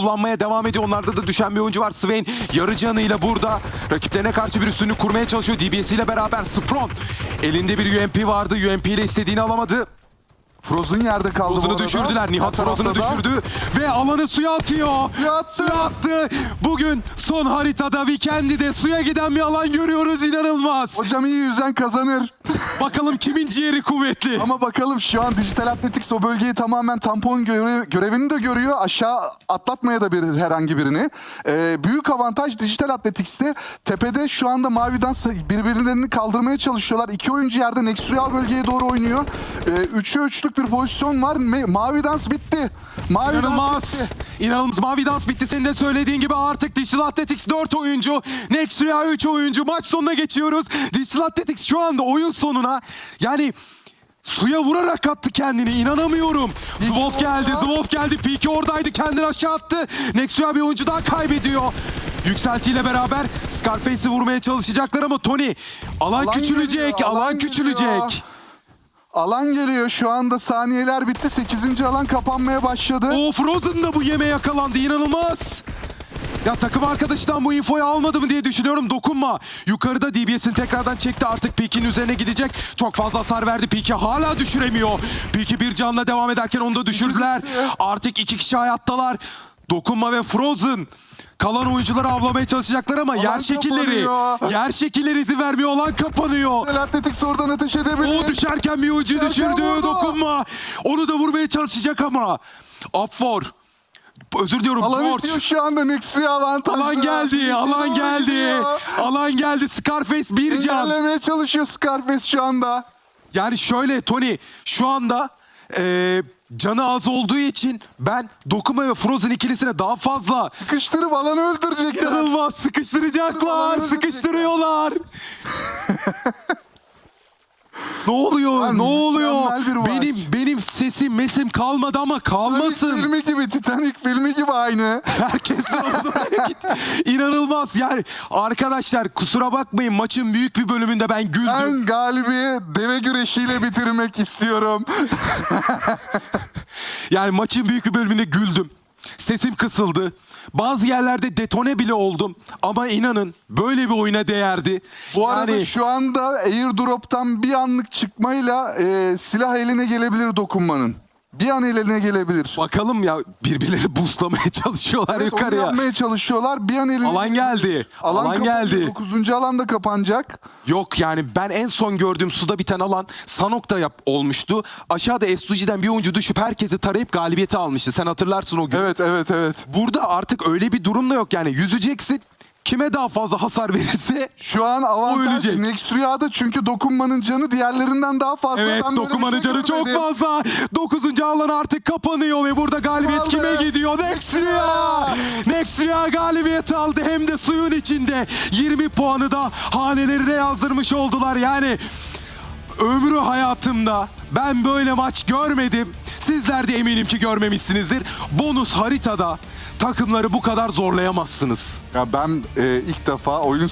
kullanmaya devam ediyor. Onlarda da düşen bir oyuncu var. Swain yarı canıyla burada. Rakiplerine karşı bir üstünlük kurmaya çalışıyor. DBS ile beraber Spron. Elinde bir UMP vardı. UMP ile istediğini alamadı. Frozen yerde kaldı Frozen'ı düşürdüler. Nihat Frozen'ı düşürdü. Ve alanı suya atıyor. Suya attı. Suya attı. Bugün son haritada Weekend'de suya giden bir alan görüyoruz. İnanılmaz. Hocam iyi yüzen kazanır. Bakalım kimin ciğeri kuvvetli. Ama bakalım şu an Dijital Athletics o bölgeyi tamamen tampon göre- görevini de görüyor. Aşağı atlatmaya da bilir herhangi birini. Ee, büyük avantaj Dijital Athletics'te. Tepede şu anda Mavi'den birbirlerini kaldırmaya çalışıyorlar. İki oyuncu yerde Nextreal bölgeye doğru oynuyor. Ee, üçe üçlük bir pozisyon var. Mavi dans bitti. Mavi dans İnanılmaz. bitti. İnanılmaz. Mavi dans bitti. Senin de söylediğin gibi artık Digital Athletics 4 oyuncu. Nextria 3 oyuncu. Maç sonuna geçiyoruz. Digital Athletics şu anda oyun sonuna yani suya vurarak attı kendini. İnanamıyorum. Zwolf geldi. Zwolf geldi. Piki oradaydı. Kendini aşağı attı. Nextria bir oyuncu daha kaybediyor. Yükseltiyle beraber Scarface'i vurmaya çalışacaklar ama Tony alan, Alan küçülecek. geliyor, alan alan küçülecek. geliyor. Alan geliyor şu anda saniyeler bitti. 8. alan kapanmaya başladı. O Frozen da bu yeme yakalandı. İnanılmaz. Ya takım arkadaşından bu infoyu almadı mı diye düşünüyorum. Dokunma. Yukarıda DBS'in tekrardan çekti. Artık Peak'in üzerine gidecek. Çok fazla hasar verdi. Peak'i hala düşüremiyor. Peak'i bir canla devam ederken onu da düşürdüler. Artık iki kişi hayattalar. Dokunma ve Frozen. Kalan oyuncuları avlamaya çalışacaklar ama Alan yer şekilleri, kapanıyor. yer şekilleri izin vermiyor. Olan kapanıyor. Dijital Athletics oradan ateş edebilir. O düşerken bir oyuncuyu Düşerken düşürdü. vurdu. Dokunma. Onu da vurmaya çalışacak ama. Up for. Özür diliyorum Alan George. itiyor şu anda Nextria avantajlı. Alan geldi, alan geldi. Alan geldi. Scarface bir can. İlerlemeye çalışıyor Scarface şu anda. Yani şöyle Tony şu anda eee, canı az olduğu için ben Dokuma ve Frozen ikilisine daha fazla Sıkıştırıp alanı öldürecekler. inanılmaz sıkıştıracaklar. Sıkıştırıyorlar. ne oluyor? Lan ne oluyor? mükemmel bir maç. Benim benim sesim mesim kalmadı ama Titanic kalmasın. filmi gibi, Titanic filmi gibi aynı. Herkes gitti. İnanılmaz yani arkadaşlar kusura bakmayın maçın büyük bir bölümünde ben güldüm. Ben galibi deve güreşiyle bitirmek istiyorum. Yani maçın büyük bir bölümünde güldüm. Sesim kısıldı. Bazı yerlerde detone bile oldum. Ama inanın böyle bir oyuna değerdi. Bu arada yani şu anda airdrop'tan bir anlık çıkmayla e, silah eline gelebilir dokunmanın. Bir an eline gelebilir. bakalım ya birbirleri boostlamaya çalışıyorlar Evet, onu yukarıya. yapmaya çalışıyorlar. Bir an eline Alan geldi. Alan, Alan, geldi. 9. alan da kapanacak. Yok yani ben en son gördüğüm suda biten alan Sanok'ta yap olmuştu. Aşağıda S2G'den bir oyuncu düşüp herkesi tarayıp galibiyeti almıştı. Sen hatırlarsın o gün. Evet evet evet. Burada artık öyle bir durum da yok yani yüzeceksin. Kime daha fazla hasar verirse Şu an avantaj ölecek. Nextria'da çünkü dokunmanın canı diğerlerinden daha fazla. Evet Ben böyle bir dokumanın şey canı çok görmedim. fazla. 9. alan artık kapanıyor ve burada galibiyet Aldı. kime gidiyor? Nextria! Nextria galibiyet aldı hem de suyun içinde. 20 puanı da hanelerine yazdırmış oldular. Yani ömrü hayatımda ben böyle maç görmedim. Sizler de eminim ki görmemişsinizdir. Bonus haritada takımları bu kadar zorlayamazsınız. Ya ben e, ilk defa oyun